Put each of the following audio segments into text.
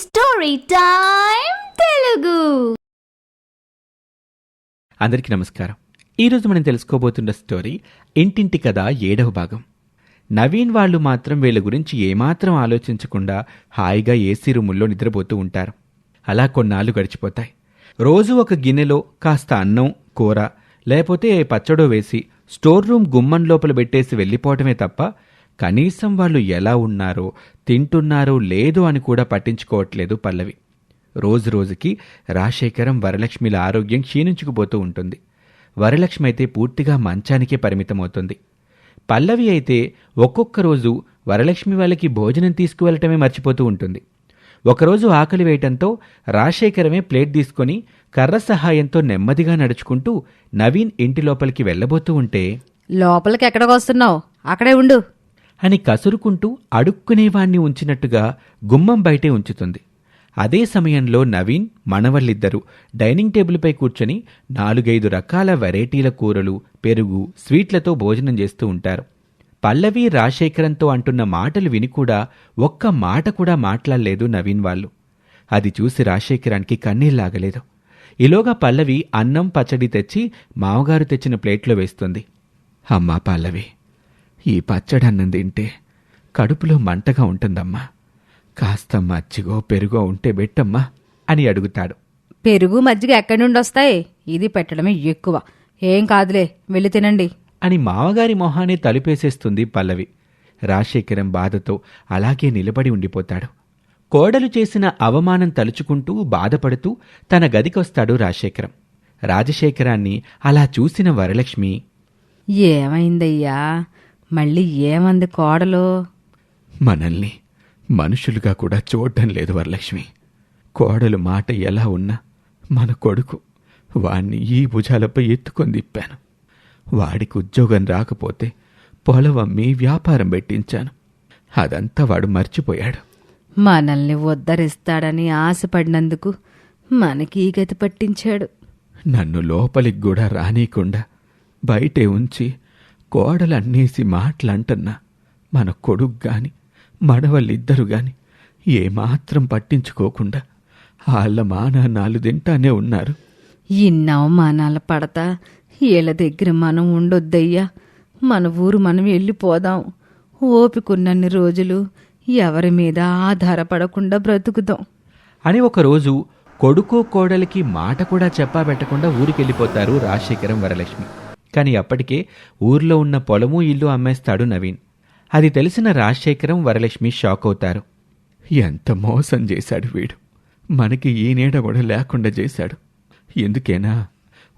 Story time Telugu అందరికీ నమస్కారం. ఈరోజు మనం తెలుసుకోబోతున్న స్టోరీ ఇంటింటి కథ ఏడవ భాగం. నవీన్ వాళ్ళు మాత్రం వీళ్ళ గురించి ఏమాత్రం ఆలోచించకుండా హాయిగా ఏసీ రూముల్లో నిద్రపోతూ ఉంటారు. అలా కొన్నాళ్ళు గడిచిపోతాయి. రోజు ఒక గిన్నెలో కాస్త అన్నం కూర లేకపోతే పచ్చడో వేసి స్టోర్ రూమ్ గుమ్మం లోపల పెట్టేసి వెళ్ళిపోవటమే తప్ప కనీసం వాళ్ళు ఎలా ఉన్నారో తింటున్నారో లేదో అని కూడా పట్టించుకోవట్లేదు పల్లవి. రోజు రోజుకి రాజశేఖరం వరలక్ష్మిల ఆరోగ్యం క్షీణించుకుపోతూ ఉంటుంది. వరలక్ష్మి అయితే పూర్తిగా మంచానికే పరిమితమవుతుంది. పల్లవి అయితే ఒక్కొక్క రోజు వరలక్ష్మి వాళ్ళకి భోజనం తీసుకువెళ్ళటమే మర్చిపోతూ ఉంటుంది. ఒకరోజు ఆకలి వేయటంతో రాజశేఖరమే ప్లేట్ తీసుకొని కర్ర సహాయంతో నెమ్మదిగా నడుచుకుంటూ నవీన్ ఇంటి లోపలికి వెళ్ళబోతూ ఉంటే లోపలికి ఎక్కడికి వస్తున్నావు? అక్కడే ఉండు. అని కసురుకుంటూ అడుక్కునేవాణ్ణి ఉంచినట్టుగా గుమ్మం బయటే ఉంచుతుంది. అదే సమయంలో నవీన్ మనవళ్ళిద్దరూ డైనింగ్ టేబుల్పై కూర్చొని నాలుగైదు రకాల వెరైటీల కూరలు పెరుగు స్వీట్లతో భోజనం చేస్తూ ఉంటారు. పల్లవి రాజశేఖరంతో అంటున్న మాటలు విని కూడా ఒక్క మాట కూడా మాట్లాడలేదు నవీన్ వాళ్ళు. అది చూసి రాజశేఖరానికి కన్నీళ్ళాగలేదు ఈలోగా పల్లవి అన్నం పచ్చడి తెచ్చి మామగారు తెచ్చిన ప్లేట్లో వేస్తుంది. అమ్మా పల్లవి! ఈ పచ్చడి అన్నం తింటే కడుపులో మంటగా ఉంటుందమ్మా. కాస్త మజ్జిగో పెరుగో ఉంటే పెట్టమ్మా అని అడుగుతాడు. పెరుగు మజ్జిగ ఎక్కడి నుండి వస్తాయి? ఇది పెట్టడమే ఎక్కువ. ఏం కాదులే వెళ్ళి తినండి. అని మామగారి మొహాన్ని తలుపేసేస్తుంది పల్లవి. రాజశేఖరం బాధతో అలాగే నిలబడి ఉండిపోతాడు. కోడలు చేసిన అవమానం తలుచుకుంటూ బాధపడుతూ తన గదికొస్తాడు రాజశేఖరం. రాజశేఖరాన్ని అలా చూసిన వరలక్ష్మి ఏమైందయ్యా? మళ్ళీ ఏమంది కోడలు? మనల్ని మనుషులుగా కూడా చూడడం లేదు వరలక్ష్మి. కోడలు మాట ఎలా ఉన్నా మన కొడుకు వాణ్ణి ఈ భుజాలపై ఎత్తుకొని తిప్పాను. వాడికి ఉద్యోగం రాకపోతే పొలం అమ్మి వ్యాపారం పెట్టించాను. అదంతా వాడు మర్చిపోయాడు. మనల్ని ఉద్ధరిస్తాడని ఆశపడినందుకు మనకి ఈ గతి పట్టించాడు. నన్ను లోపలికి కూడా రానీకుండా బయటే ఉంచి కోడలన్నేసి మాటలంటన్నా. మన కొడుకు గాని మనవళ్ళిద్దరు గాని ఏమాత్రం పట్టించుకోకుండా వాళ్ళ మానాన్నాలు తింటానే ఉన్నారు. ఇన్ని అవమానాలు పడతా వీళ్ళ దగ్గర మనం ఉండొద్దయ్యా. మన ఊరు మనం వెళ్ళిపోదాం. ఓపికన్నన్ని రోజులు ఎవరి మీద ఆధారపడకుండా బ్రతుకుదాం. అని ఒకరోజు కొడుకు కోడలికి మాట కూడా చెప్పా పెట్టకుండా ఊరికెళ్ళిపోతారు రాజశేఖరం వరలక్ష్మి. కానీ అప్పటికే ఊర్లో ఉన్న పొలము ఇల్లు అమ్మేస్తాడు నవీన్. అది తెలిసిన రాజశేఖరం వరలక్ష్మి షాక్ అవుతారు. ఎంత మోసం చేశాడు వీడు. మనకి ఈ నీడ కూడా లేకుండా చేశాడు. ఎందుకేనా?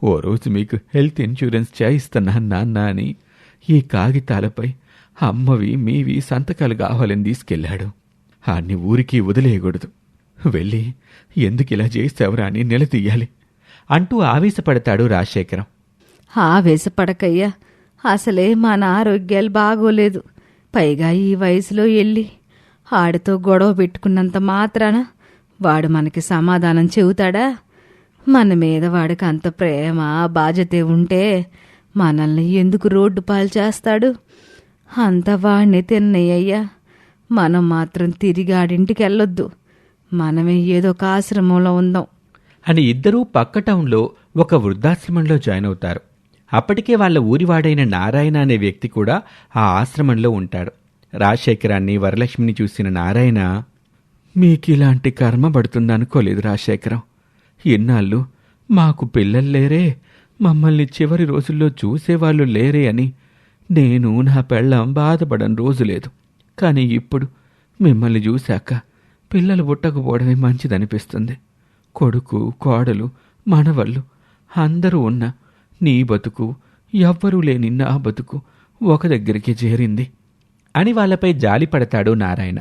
ఓ రోజు మీకు హెల్త్ ఇన్సూరెన్స్ చేయిస్తున్నా నాన్న అని ఈ కాగితాలపై అమ్మవి మీవి సంతకాలు కావాలని తీసుకెళ్ళాడు. ఆన్ని ఊరికి వదిలేయకూడదు. వెళ్ళి ఎందుకు ఇలా చేసావురా అని నిలదీయాలి అంటూ ఆవేశపడతాడు రాజశేఖరం. ఆవేశపడకయ్యా. అసలే మన ఆరోగ్యాలు బాగోలేదు. పైగా ఈ వయసులో వెళ్ళి ఆడితో గొడవ పెట్టుకున్నంత మాత్రాన వాడు మనకి సమాధానం చెబుతాడా? మన మీద వాడికి అంత ప్రేమ బాధ్యత ఉంటే మనల్ని ఎందుకు రోడ్డు పాలు చేస్తాడు? అంత వాడిని తిన్నయ్యా మనం మాత్రం తిరిగి ఆడింటికి వెళ్ళొద్దు. మనమే ఏదో ఒక ఆశ్రమంలో ఉందాం. అని ఇద్దరూ పక్క టౌన్లో ఒక వృద్ధాశ్రమంలో జాయిన్ అవుతారు. అప్పటికే వాళ్ళ ఊరివాడైన నారాయణ అనే వ్యక్తి కూడా ఆ ఆశ్రమంలో ఉంటాడు. రాజశేఖరాన్ని వరలక్ష్మిని చూసిన నారాయణ మీకిలాంటి కర్మ పడుతుందనుకోలేదు రాజశేఖరం. ఇన్నాళ్ళు మాకు పిల్లలు లేరే మమ్మల్ని చివరి రోజుల్లో చూసేవాళ్ళు లేరే అని. నేను నా పెళ్ళం బాధపడని రోజు లేదు. కానీ ఇప్పుడు మిమ్మల్ని చూశాక పిల్లలు పుట్టకపోవడమే మంచిదనిపిస్తుంది. కొడుకు కోడలు మనవళ్ళు అందరూ ఉన్న నీ బతుకు ఎవ్వరూ లేని నా బతుకు ఒక దగ్గరికి చేరింది. అని వాళ్ళపై జాలి పడతాడు నారాయణ.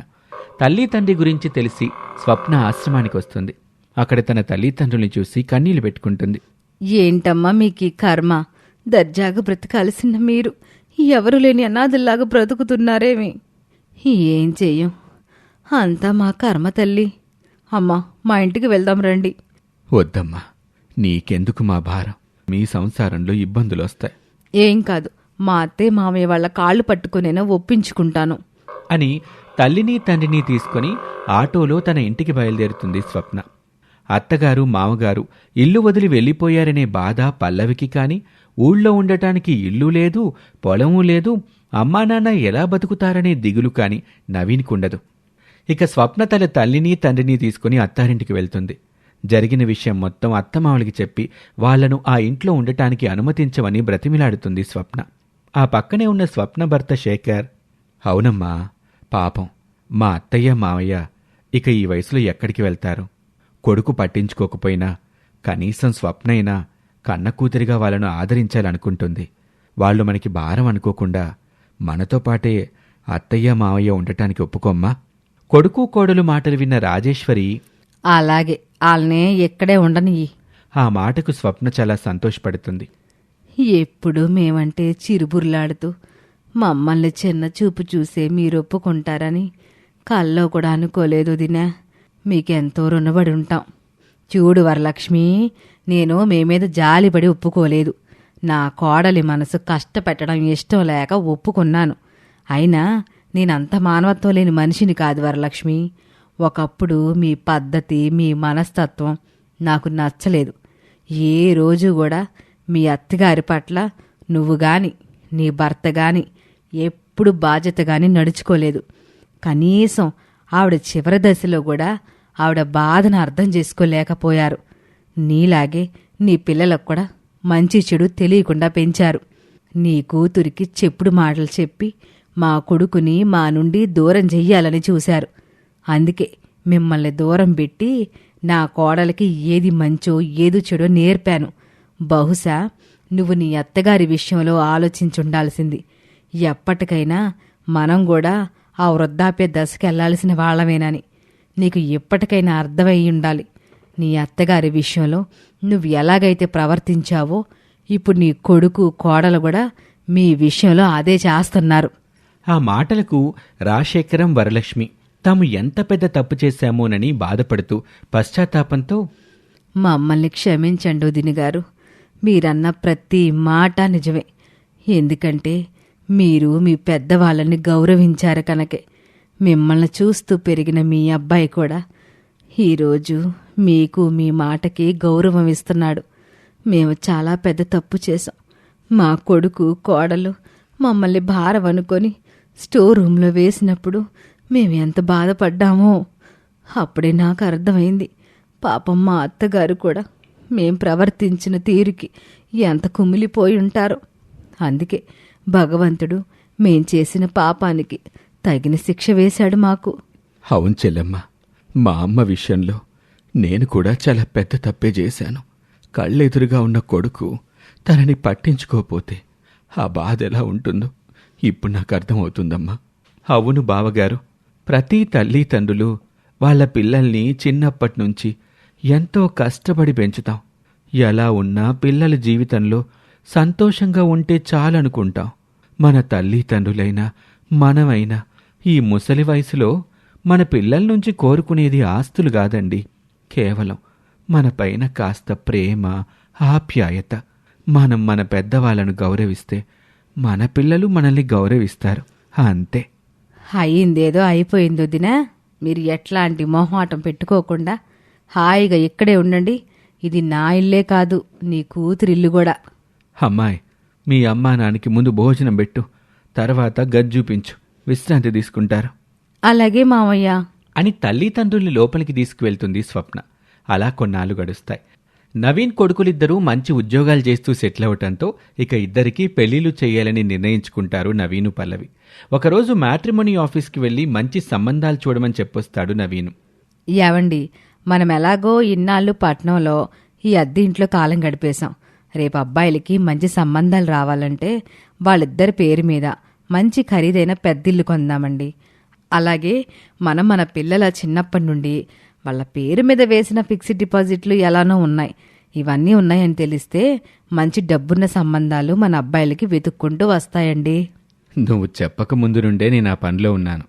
తల్లి తండ్రి గురించి తెలిసి స్వప్న ఆశ్రమానికి వస్తుంది. అక్కడ తన తల్లిదండ్రుల్ని చూసి కన్నీళ్ళు పెట్టుకుంటుంది. ఏంటమ్మా మీకు కర్మ? దర్జాగా బ్రతకాల్సిన మీరు. ఎవరు లేని అనాథుల్లాగా బ్రతుకుతున్నారేమి? ఏం చెయ్యం? అంతా మా కర్మ తల్లి. అమ్మా మా ఇంటికి వెళ్దాం రండి. వద్దమ్మా నీకెందుకు మా భారం? మీ సంసారంలో ఇబ్బందులు వస్తాయి ఏం కాదు మా అత్తే మామయ్య వాళ్ళ కాళ్ళు పట్టుకునేనా ఒప్పించుకుంటాను. అని తల్లిని తండ్రిని తీసుకొని ఆటోలో తన ఇంటికి బయలుదేరుతుంది స్వప్న. అత్తగారు మామగారు ఇల్లు వదిలి వెళ్ళిపోయారనే బాధ పల్లవికి కాని ఊళ్ళో ఉండటానికి ఇల్లు లేదు పొలము లేదు అమ్మా నాన్న ఎలా బతుకుతారనే దిగులు కాని నవీన్కుండదు. ఇక స్వప్న తన తల్లిని తండ్రిని తీసుకుని అత్తారింటికి వెళ్తుంది. జరిగిన విషయం మొత్తం అత్తమామలకి చెప్పి వాళ్ళను ఆ ఇంట్లో ఉండటానికి అనుమతించమని బ్రతిమిలాడుతుంది స్వప్న. ఆ పక్కనే ఉన్న స్వప్న భర్త శేఖర్ అవునమ్మా పాపం. మా అత్తయ్య మావయ్య ఇక ఈ వయసులో ఎక్కడికి వెళ్తారు? కొడుకు పట్టించుకోకపోయినా కనీసం స్వప్నైనా కన్న కూతురిగా వాళ్ళను ఆదరించాలనుకుంటుంది. వాళ్ళు మనకి భారం అనుకోకుండా మనతో పాటే అత్తయ్య మావయ్య ఉండటానికి ఒప్పుకోమ్మా? కొడుకు కోడలు మాటలు విన్న రాజేశ్వరి అలాగే. వాళ్ళనే ఇక్కడే ఉండనియ్యి. ఆ మాటకు స్వప్న చాలా సంతోషపడుతుంది. ఎప్పుడు మేమంటే చిరుబుర్లాడుతూ మమ్మల్ని చిన్న చూపు చూసే మీరు ఒప్పుకుంటారని కల్లో కూడా అనుకోలేదు దినా. మీకెంతో రుణపడి ఉంటాం చూడు వరలక్ష్మి నేను మీ మీద జాలిపడి ఒప్పుకోలేదు. నా కోడలి మనసు కష్టపెట్టడం ఇష్టం లేక ఒప్పుకున్నాను. అయినా నేనంత మానవత్వం లేని మనిషిని కాదు వరలక్ష్మి. ఒకప్పుడు మీ పద్ధతి మీ మనస్తత్వం నాకు నచ్చలేదు. ఏ రోజు కూడా మీ అత్తగారి పట్ల నువ్వు గాని నీ భర్త గాని ఎప్పుడు బాధ్యత గాని నడుచుకోలేదు. కనీసం ఆవిడ చివరి దశలో కూడా ఆవిడ బాధను అర్థం చేసుకోలేకపోయారు. నీలాగే నీ పిల్లలకు కూడా మంచి చెడు తెలియకుండా పెంచారు. నీ కూతురికి చెప్పుడు మాటలు చెప్పి మా కొడుకుని మా నుండి దూరం చెయ్యాలని చూశారు. అందుకే మిమ్మల్ని దూరం పెట్టి నా కోడలికి ఏది మంచో ఏది చెడో నేర్పాను. బహుశా నువ్వు నీ అత్తగారి విషయంలో ఆలోచించుండాల్సింది. ఎప్పటికైనా మనం కూడా ఆ వృద్ధాప్య దశకి వెళ్ళాల్సిన వాళ్ళమేనని. నీకు ఎప్పటికైనా అర్థమై ఉండాలి. నీ అత్తగారి విషయంలో నువ్వు ఎలాగైతే ప్రవర్తించావో ఇప్పుడు నీ కొడుకు కోడలు కూడా మీ విషయంలో అదే చేస్తున్నారు. ఆ మాటలకు రాజశేఖరం వరలక్ష్మి తాము ఎంత పెద్ద తప్పు చేశామోనని బాధపడుతూ పశ్చాత్తాపంతో మమ్మల్ని క్షమించండి వదిన గారు మీరన్న ప్రతి మాట నిజమే. ఎందుకంటే మీరు మీ పెద్దవాళ్ళని గౌరవించారు కనుకే. మిమ్మల్ని చూస్తూ పెరిగిన మీ అబ్బాయి కూడా ఈరోజు మీకు మీ మాటకి గౌరవం ఇస్తున్నాడు. మేము చాలా పెద్ద తప్పు చేశాం. మా కొడుకు కోడలు మమ్మల్ని భారం అనుకొని స్టోర్ రూమ్లో వేసినప్పుడు మేము ఎంత బాధపడ్డామో. అప్పుడే నాకు అర్థమైంది. పాపం మా అత్తగారు కూడా మేం ప్రవర్తించిన తీరుకి ఎంత కుమిలిపోయి ఉంటారో. అందుకే భగవంతుడు మేం చేసిన పాపానికి తగిన శిక్ష వేశాడు మాకు. అవును చెల్లెమ్మ మా అమ్మ విషయంలో నేను కూడా చాలా పెద్ద తప్పే చేశాను. కళ్ళెదురుగా ఉన్న కొడుకు తనని పట్టించుకోపోతే ఆ బాధ ఎలా ఉంటుందో ఇప్పుడు నాకు అర్థమవుతుందమ్మా. అవును బావగారు ప్రతి తల్లిదండ్రులు వాళ్ళ పిల్లల్ని చిన్నప్పటి నుంచి ఎంతో కష్టపడి పెంచుతాం. ఎలా ఉన్నా పిల్లల జీవితంలో సంతోషంగా ఉంటే చాలనుకుంటాం. మన తల్లిదండ్రులైనా మనమైనా ఈ ముసలి వయసులో మన పిల్లల నుంచి కోరుకునేది ఆస్తులు కాదండి. కేవలం మన పైన కాస్త ప్రేమ ఆప్యాయత. మనం మన పెద్దవాళ్ళను గౌరవిస్తే మన పిల్లలు మనల్ని గౌరవిస్తారు. అంతే. అయిందేదో అయిపోయింది వదిన. మీరు ఎట్లాంటి మొహమాటం పెట్టుకోకుండా హాయిగా ఇక్కడే ఉండండి. ఇది నా ఇల్లే కాదు నీ కూతురి ఇల్లు కూడా. అమ్మాయి మీ అమ్మా నాన్నకి ముందు భోజనం పెట్టు తర్వాత గది చూపించు విశ్రాంతి తీసుకుంటారు. అలాగే మామయ్య అని తల్లిదండ్రుల్ని లోపలికి తీసుకువెళ్తుంది స్వప్న. అలా కొన్నాళ్ళు గడుస్తాయి. నవీన్ కొడుకులిద్దరూ మంచి ఉద్యోగాలు చేస్తూ సెటిల్ అవటంతో ఇక ఇద్దరికీ పెళ్ళిళ్ళు చేయాలని నిర్ణయించుకుంటారు నవీను పల్లవి. ఒకరోజు మ్యాట్రిమోనీ ఆఫీస్కి వెళ్ళి మంచి సంబంధాలు చూడమని చెప్పొస్తాడు నవీను. ఏవండి మనం ఎలాగో ఇన్నాళ్ళు పట్నంలో ఈ అద్దె ఇంట్లో కాలం గడిపేశాం. రేపు అబ్బాయిలకి మంచి సంబంధాలు రావాలంటే వాళ్ళిద్దరి పేరు మీద మంచి ఖరీదైన పెద్దిల్లు కొందామండి. అలాగే మనం మన పిల్లల చిన్నప్పటి నుండి వాళ్ళ పేరు మీద వేసిన ఫిక్స్డ్ డిపాజిట్లు ఎలానో ఉన్నాయి. ఇవన్నీ ఉన్నాయని తెలిస్తే మంచి డబ్బున్న సంబంధాలు మన అబ్బాయిలకి వెతుక్కుంటూ వస్తాయండి. నువ్వు చెప్పక ముందు నుండే నేను ఆ పనిలో ఉన్నాను.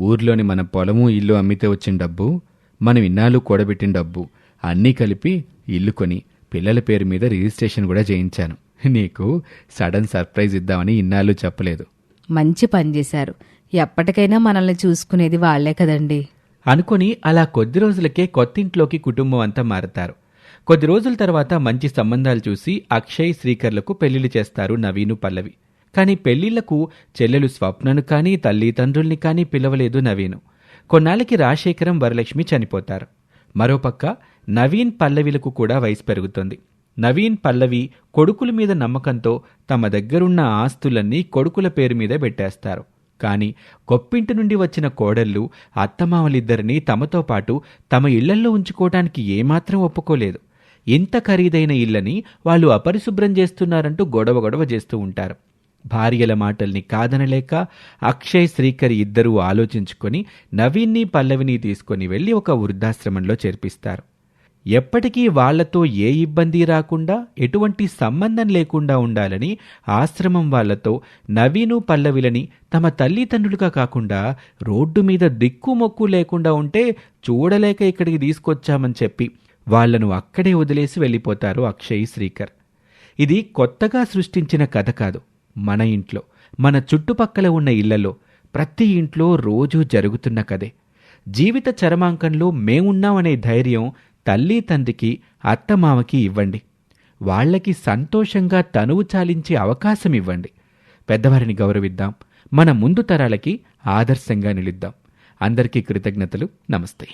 ఊర్లోని మన పొలము ఇల్లు అమ్మితే వచ్చిన డబ్బు మనం ఇన్నాళ్ళు కూడబెట్టిన డబ్బు అన్నీ కలిపి ఇల్లు కొని పిల్లల పేరు మీద రిజిస్ట్రేషన్ కూడా చేయించాను. నీకు సడన్ సర్ప్రైజ్ ఇద్దామని ఇన్నాళ్ళు చెప్పలేదు. మంచి పని చేశారు. ఎప్పటికైనా మనల్ని చూసుకునేది వాళ్ళే కదండి. అనుకొని అలా కొద్ది రోజులకే కొత్తింట్లోకి కుటుంబం అంతా మారతారు. కొద్ది రోజుల తర్వాత మంచి సంబంధాలు చూసి అక్షయ్ శ్రీకర్లకు పెళ్ళిళ్ళు చేస్తారు నవీను పల్లవి. కానీ పెళ్ళిళ్ళకు చెల్లెలు స్వప్నను కానీ తల్లిదండ్రుల్ని కానీ పిలవలేదు నవీను. కొన్నాళ్ళకి రాజశేఖరం వరలక్ష్మి చనిపోతారు. మరోపక్క నవీన్ పల్లవిలకు కూడా వయసు పెరుగుతుంది. నవీన్ పల్లవి కొడుకుల మీద నమ్మకంతో తమ దగ్గరున్న ఆస్తులన్నీ కొడుకుల పేరు మీద పెట్టేస్తారు. కానీ కొప్పింటి నుండి వచ్చిన కోడళ్ళు అత్తమామలిద్దరినీ తమతో పాటు తమ ఇళ్ళల్లో ఉంచుకోవటానికి ఏమాత్రం ఒప్పుకోలేదు. ఇంత ఖరీదైన ఇళ్ళని వాళ్ళు అపరిశుభ్రం చేస్తున్నారంటూ గొడవ గొడవ చేస్తూ ఉంటారు. భార్యల మాటల్ని కాదనలేక అక్షయ్ శ్రీకర్ ఇద్దరూ ఆలోచించుకొని నవీన్ని పల్లవిని తీసుకొని వెళ్ళి ఒక వృద్ధాశ్రమంలో చేర్పిస్తారు. ఎప్పటికీ వాళ్ళతో ఏ ఇబ్బంది రాకుండా ఎటువంటి సంబంధం లేకుండా ఉండాలని ఆశ్రమం వాళ్ళతో నవీను పల్లవిలని తమ తల్లిదండ్రులుగా కాకుండా రోడ్డు మీద దిక్కుమొక్కు లేకుండా ఉంటే చూడలేక ఇక్కడికి తీసుకొచ్చామని చెప్పి వాళ్ళను అక్కడే వదిలేసి వెళ్ళిపోతారు అక్షయ్ శ్రీకర్. ఇది కొత్తగా సృష్టించిన కథ కాదు. మన ఇంట్లో మన చుట్టుపక్కల ఉన్న ఇళ్ళలో ప్రతి ఇంట్లో రోజూ జరుగుతున్న కథే. జీవిత చరమాంకంలో మేమున్నామనే ధైర్యం తల్లి తండ్రికి అత్తమామకి ఇవ్వండి. వాళ్ళకి సంతోషంగా తనువు చాలించే అవకాశం ఇవ్వండి. పెద్దవారిని గౌరవిద్దాం. మన ముందు తరాలకి ఆదర్శంగా నిలుద్దాం. అందరికీ కృతజ్ఞతలు. నమస్తే.